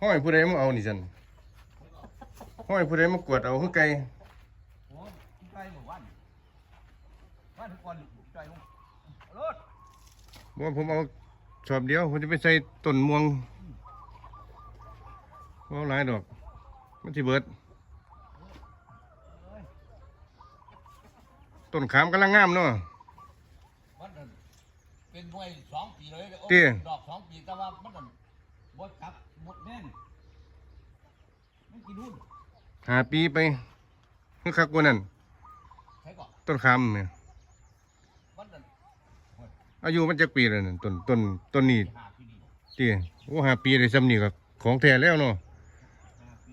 ห้อยผู้ใดมาเอานี่จันห้อยผู้ใดมากวดเอาคือไก่โอ้ใกล้หมู่บ้านบ้านทุกคนใกล้ลงรถบ่ผมเอาชอบเดียวผมจะไปใส่ต้นม่วงบ่เอาหลายดอก มันสิเบิด ต้นขามกำลังงามเนาะมันนั่นเป็นมวยสองปีเลยโอ้เตี้ยดอกสองปีแต่ว่ามันนั่นบดกลับ หมดแน่นไม่กินนู่นหาปีไปคือคักกว่านั้นใช่ก่อนต้นขามเนี่ยมันนั่นอายุมันจักปีแล้วนั่นต้นต้นต้นนี้หาปีนี้เตี้ยโอ้หาปีได้ซ้ำนี่ก็ของแท้แล้วเนาะหาปี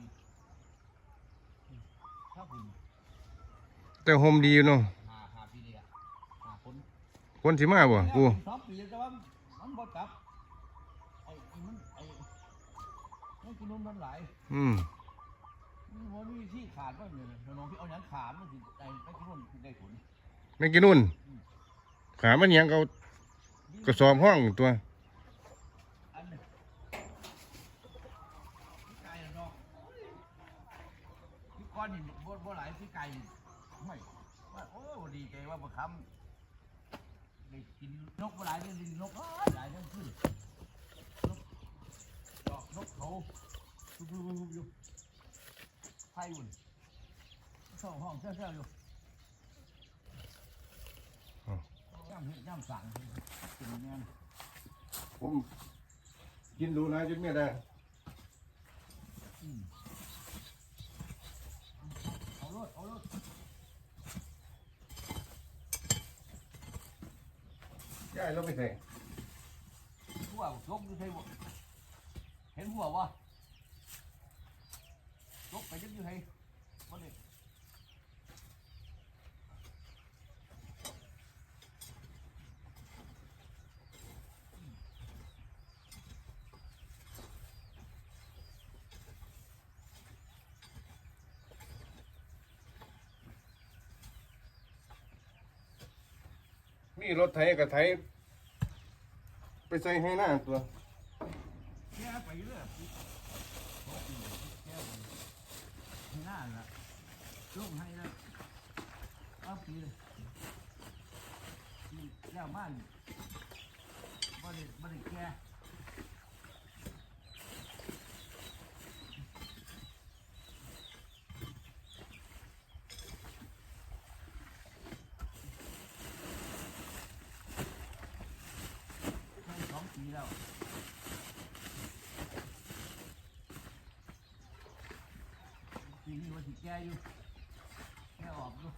ถ้าคุณแต่โฮมดีอยู่เนาะหาหาปีนี้อะหาคนคนสิมาบ่กู สองปีแต่ว่ามันบดกลับไอ้ไอ้มันไอ้ ไม่กินนู่นมันหลายอืมมันมีที่ขาดบ้างเนี่ยน้องพี่เอาหยังขาดมันสิไอ้ไม่กินนู่นได้ผลไม่กินนู่น ขามันหยังเขากระสอบห้องตัวอันนี้พี่ไก่อะเนาะพี่ก้อนนี่บ่บ่หลายพี่ไก่ไม่ว่าโอ้ดีใจว่าประคำได้กินนกบ่หลายได้กินนกหลายเรื่องขึ้นนกดอกนกเขา ทุบๆๆอยู่ไผ่อุ่นเข้าห้องเสื้อๆอยู่ย่ำเห็ดย่ำสั่งกินแม่นผมกินดูนะจนไม่ได้เอารถเอารถย้ายเราไปใส่หัวลกอยู่ใช่บ่เห็นหัววะลกไป ยึดอยู่ไทยบ่ได้มีรถไถกับไถไปใส่ให้หน้าตัวแก่ไปเรื่อยลกอยู่แก่ไปให้หน้าน่ะ ลงให้แล้วเอาปีเลยปีแล้วมันบ่ได้บ่ได้แก่ให้สองปีแล้วปีนี้ว่าสิแก่อยู่ แก่ออกอยู่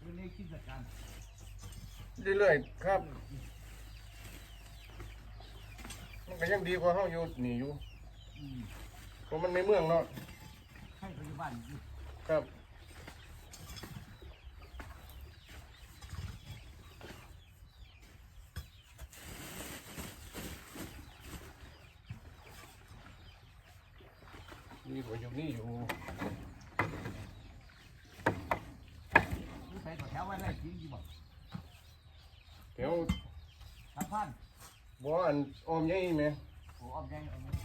เรื่องนี้คิดจัดการ เรื่อยๆครับ มันก็ยังดีกว่าเฮาอยู่นี่อยู่อืมเพราะมันในเมืองเนาะ ให้ปัจจุบันอยู่ ครับ นี่ก็อยู่นี่อยู่ รู้ใส่ต่อแถวไว้ได้จริงจีบอก แถว ทำพัน บ่อันออมใหญ่แหมโอ้ออมแดงเอาเงิน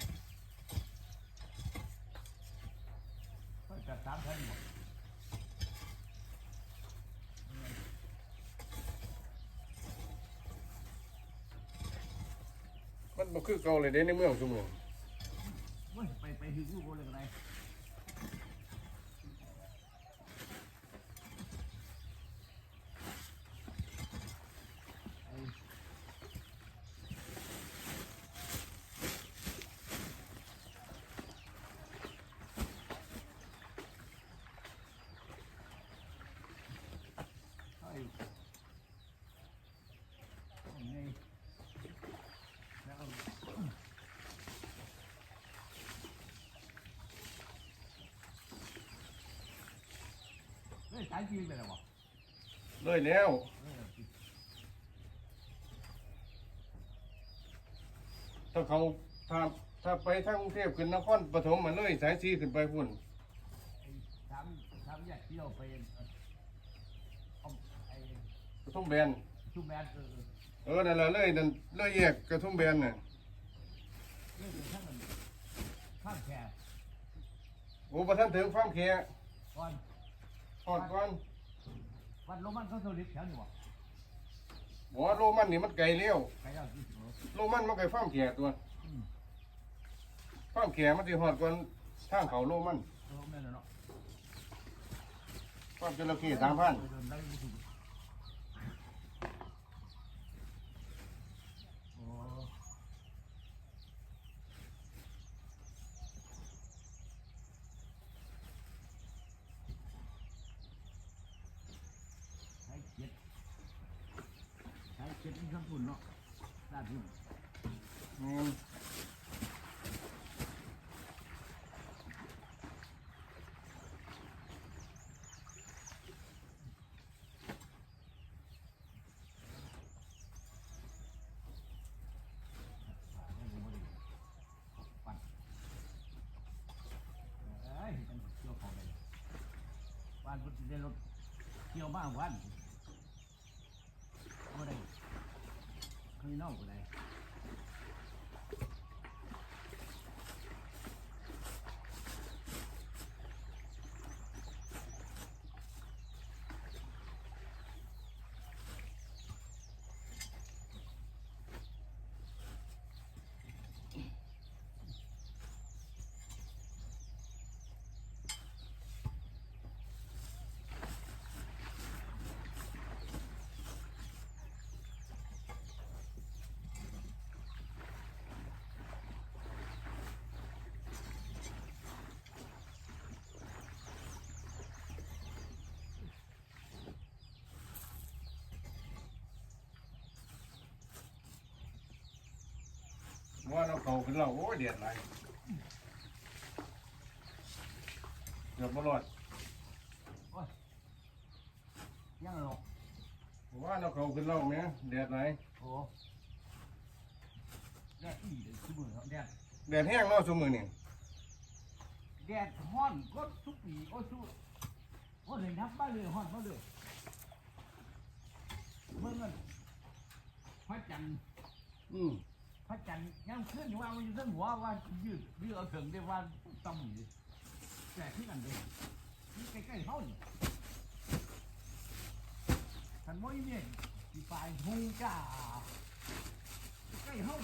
ก็จัดสามพันหมดมันบ่คือเก่าเลยเด้ในเมืองซุมื้อ เว้ยไปไปหิ้วกูเลยกันไหนไอ้ไอ้ตรงนี้แล้ว เฮ้ยสายจีนไปแล้ววะเลยแล้วเออถ้าเขาถ้าถ้าไปทางกรุงเทพขึ้นนครปฐมมันเลยสายสีขึ้นไปพุ่นเามแยกเที่ยวไปเอาไอ้กระทุ่มแบนชุมแบนเออเออนั่นแหละเลยนั่นเลยแยกกระทุ่มแบนน่ะเรื่องท่านมันข้ามแค่โอ้ประท่านถึงฟ้ามแขก่อน หอดก่อนวันโรมันเขาโซลิดแถวนี่วะบอกว่าโลมันนี่มันไกลเลี้ยวใครเอาที่หัวโลมันมันไกลฟ้ามแขตัวอืมฟ้ามแขมันสิหอดก่อนทางเขาโลมันโรมันเนาะ ฟ้ามจระเข้สามพันเดินได้ไม่ถูกโอ้ใช้เจ็ดใช้ ฝุ่นเนาะด้านที่อืมเอ้ยมันเกี่ยวของเลยวันพุธได้รถเกี่ยวมากวันก็ได้ ข้างน เราเขาขึ้นเราโอ้ยเดือดไรเกือบบ่รอดยังหรอกว่าเราเขาขึ้นเราไหมเดือดไรโอ้แดดอีเลยคือมือแดดเดือดแห้งเนาะสมือนี่แดดฮ้อนก็ทุกปีโอ้สู้โอ้เลยนับบ้าเลยฮ้อนมาเลยเมื่อเงินพระจันทร์อืมพ ระจันทร์ยังขึ้นอยู่ว่ามันอยู่เส้นหัวว่ายืดยืดเอาถึงได้ว่าต้องอยู่แต่ที่นั่นเลยที่ใกล้ๆเขานี่ฉันไม่เนี่ยที่ฝ่ายหงจ้าใกล้ๆเขา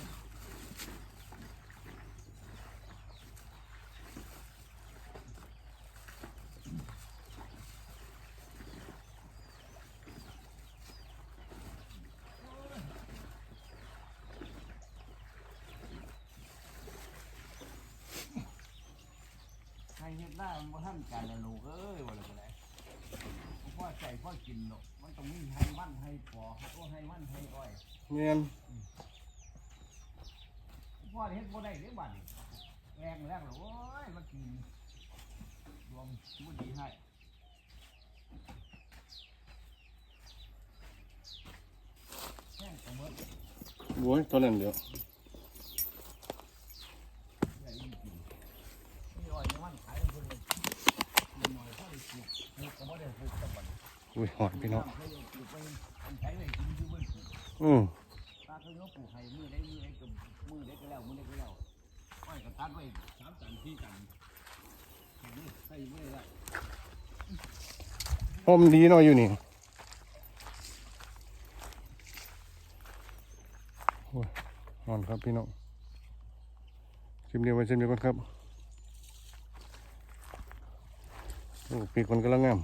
นี่ใครเห็นได้มันบ่ทำการละลูกเอ้ยว่าอะไรก็ได้พ่อใจพ่อกินหรอกมันต้องมีให้มันให้ปอโอ้ให้มันให้อ้อยเงียนพ่อเฮ็ดบ่ได้เด้บัดนี้แรงแรงแล้วโอ้ยมันกินรวมบ่ดีให้แห้งกระเมิดโอ้ยตัวนั้นเดียว ใหญ่จริงๆนี่อ้อยมันขายเป็นคนเลยมันน้อยพ่อได้ปลูกปลูกก็บ่ได้ปลูกจังบัด อุ้ ยหอดพี่น้องอืมห้มือได้มือได้กับมือได้ก็แล้วมือได้ก็แล้วอ้อยก็ตัดไว้สามตันสี่ตันนี่ใส่มือได้หอมดีเนาะอยู่นี่โอ้ยหอนครับพี่น้องชิมเดียวไปชิมเดียวกันครับ โอ้ปีกมันกำลังงาม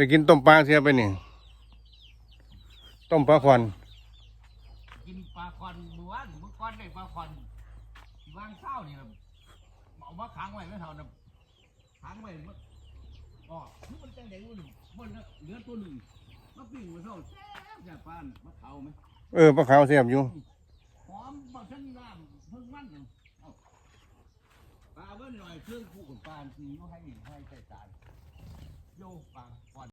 ได้กินต้มปลาเสียไปนี่ต้มปลาควันกินปลาคอนมือวานมือก้อนได้ปลาคอนวางเศร้านี่ล่ะเอามาขังไว้ไม่เท่านะขังไว้มันอ๋อคือมันจังได๋วะนี่มันเหลือตัวหนึ่งมาปิ้งมาเท่าแซ่บอย่าปานมะเขาไหมเออปลาขาวเสียบอยู่หอมบางชั้นน้ำเพิ่งมันอย่างเอ้าปลาเบิ้ลหน่อยเครื่องคู่กับปลาสีก็ให้ให้ใส่จานโยปลาก่อน